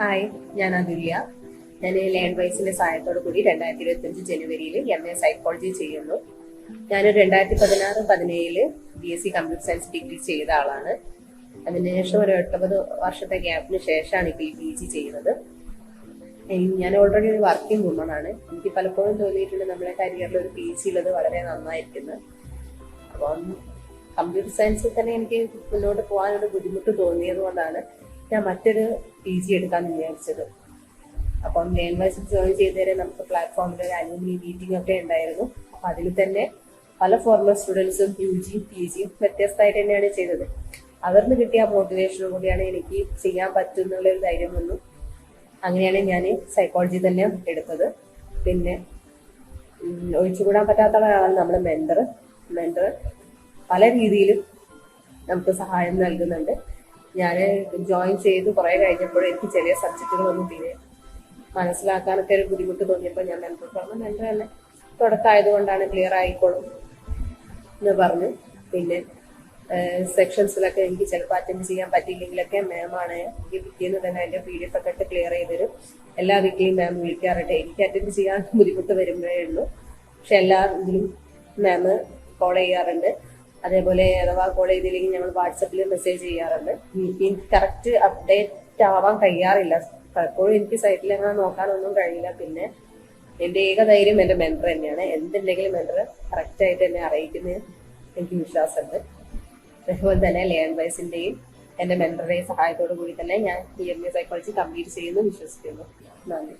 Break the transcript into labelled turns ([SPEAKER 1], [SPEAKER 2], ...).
[SPEAKER 1] Hi ഞാൻ അതുല്യ. ഞാൻ learn വൈസിന്റെ സഹായത്തോടു കൂടി രണ്ടായിരത്തി ഇരുപത്തി അഞ്ച് ജനുവരിയിൽ എം എ സൈക്കോളജി ചെയ്യുന്നു. ഞാൻ രണ്ടായിരത്തി പതിനാറ് പതിനേഴിൽ B S C computer science degree ചെയ്ത ആളാണ്. അതിനുശേഷം ഒരു എട്ടൊമ്പത് വർഷത്തെ ഗ്യാപ്പിന് ശേഷമാണ് ഇപ്പോൾ ഈ പി ജി ചെയ്യുന്നത്. ഞാൻ ഓൾറെഡി ഒരു വർക്കിംഗ് വുമൺ ആണ്. എനിക്ക് പലപ്പോഴും തോന്നിയിട്ടുണ്ട് നമ്മുടെ കരിയറിൽ ഒരു പി ജി ഉള്ളത് വളരെ നന്നായിരിക്കുന്നു. അപ്പം കമ്പ്യൂട്ടർ സയൻസിൽ തന്നെ എനിക്ക് മുന്നോട്ട് പോകാനൊരു ബുദ്ധിമുട്ട് തോന്നിയത് കൊണ്ടാണ് ഞാൻ മറ്റൊരു പി ജി എടുക്കാമെന്ന് വിചാരിച്ചത്. അപ്പം ലേൺ വൈസ് ജോയിൻ ചെയ്തേരെ നമുക്ക് പ്ലാറ്റ്ഫോമിൽ ഒരു അലൂമിനി മീറ്റിംഗ് ഒക്കെ ഉണ്ടായിരുന്നു. അപ്പം അതിൽ തന്നെ പല ഫോർമർ സ്റ്റുഡൻസും യു ജിയും പി ജിയും വ്യത്യസ്തമായിട്ട് തന്നെയാണ് ചെയ്തത്. അവരിന് കിട്ടിയ മോട്ടിവേഷനും കൂടിയാണ് എനിക്ക് ചെയ്യാൻ പറ്റും എന്നുള്ളൊരു ധൈര്യം വന്നു. അങ്ങനെയാണ് ഞാൻ സൈക്കോളജി തന്നെ എടുത്തത്. പിന്നെ ഒഴിച്ചുകൂടാൻ പറ്റാത്ത ആളാണ് നമ്മുടെ മെന്റർ മെന്റർ പല രീതിയിലും നമുക്ക് സഹായം നൽകുന്നുണ്ട്. ഞാൻ ജോയിൻ ചെയ്ത് കുറേ കഴിഞ്ഞപ്പോൾ എനിക്ക് ചെറിയ സബ്ജക്റ്റുകളൊന്നും തീരെ മനസ്സിലാക്കാനൊക്കെ ഒരു ബുദ്ധിമുട്ട് തോന്നിയപ്പോൾ ഞാൻ മെന്റർ പറഞ്ഞു മെന്റർ തന്നെ തുടക്കമായതുകൊണ്ടാണ് ക്ലിയർ ആയിക്കോളും എന്ന് പറഞ്ഞു. പിന്നെ സെക്ഷൻസിലൊക്കെ എനിക്ക് ചിലപ്പോൾ അറ്റൻഡ് ചെയ്യാൻ പറ്റിയില്ലെങ്കിലൊക്കെ മാമാണ് എനിക്ക് പിറ്റേന്ന് തന്നെ അതിന്റെ പി ഡി എഫ് ഒക്കെ ഇട്ട് ക്ലിയർ ചെയ്തരും എല്ലാ വീക്കിലും മാം വിളിക്കാറുണ്ട്. എനിക്ക് അറ്റൻഡ് ചെയ്യാൻ ബുദ്ധിമുട്ട് വരുമ്പോഴേ ഉള്ളൂ. പക്ഷെ എല്ലാ ഇതിലും മാം കോൾ ചെയ്യാറുണ്ട്. അതേപോലെ അഥവാ ചെയ്തില്ലെങ്കിൽ ഞങ്ങൾ വാട്സപ്പിൽ മെസ്സേജ് ചെയ്യാറുണ്ട്. എനിക്ക് കറക്റ്റ് അപ്ഡേറ്റ് ആവാൻ കഴിയാറില്ല. പലപ്പോഴും എനിക്ക് സൈറ്റിൽ അങ്ങനെ നോക്കാനൊന്നും കഴിയില്ല. പിന്നെ എന്റെ ഏക ധൈര്യം എന്റെ മെന്റർ തന്നെയാണ്. എന്തുണ്ടെങ്കിലും മെന്റർ കറക്റ്റ് ആയിട്ട് എന്നെ അറിയിക്കുന്ന എനിക്ക് വിശ്വാസമുണ്ട്. അതേപോലെ തന്നെ ലേൺ എന്റെ മെന്ററുടെയും സഹായത്തോടു കൂടി തന്നെ ഞാൻ P M A psychology complete ചെയ്യുന്നു വിശ്വസിക്കുന്നു. നന്ദി.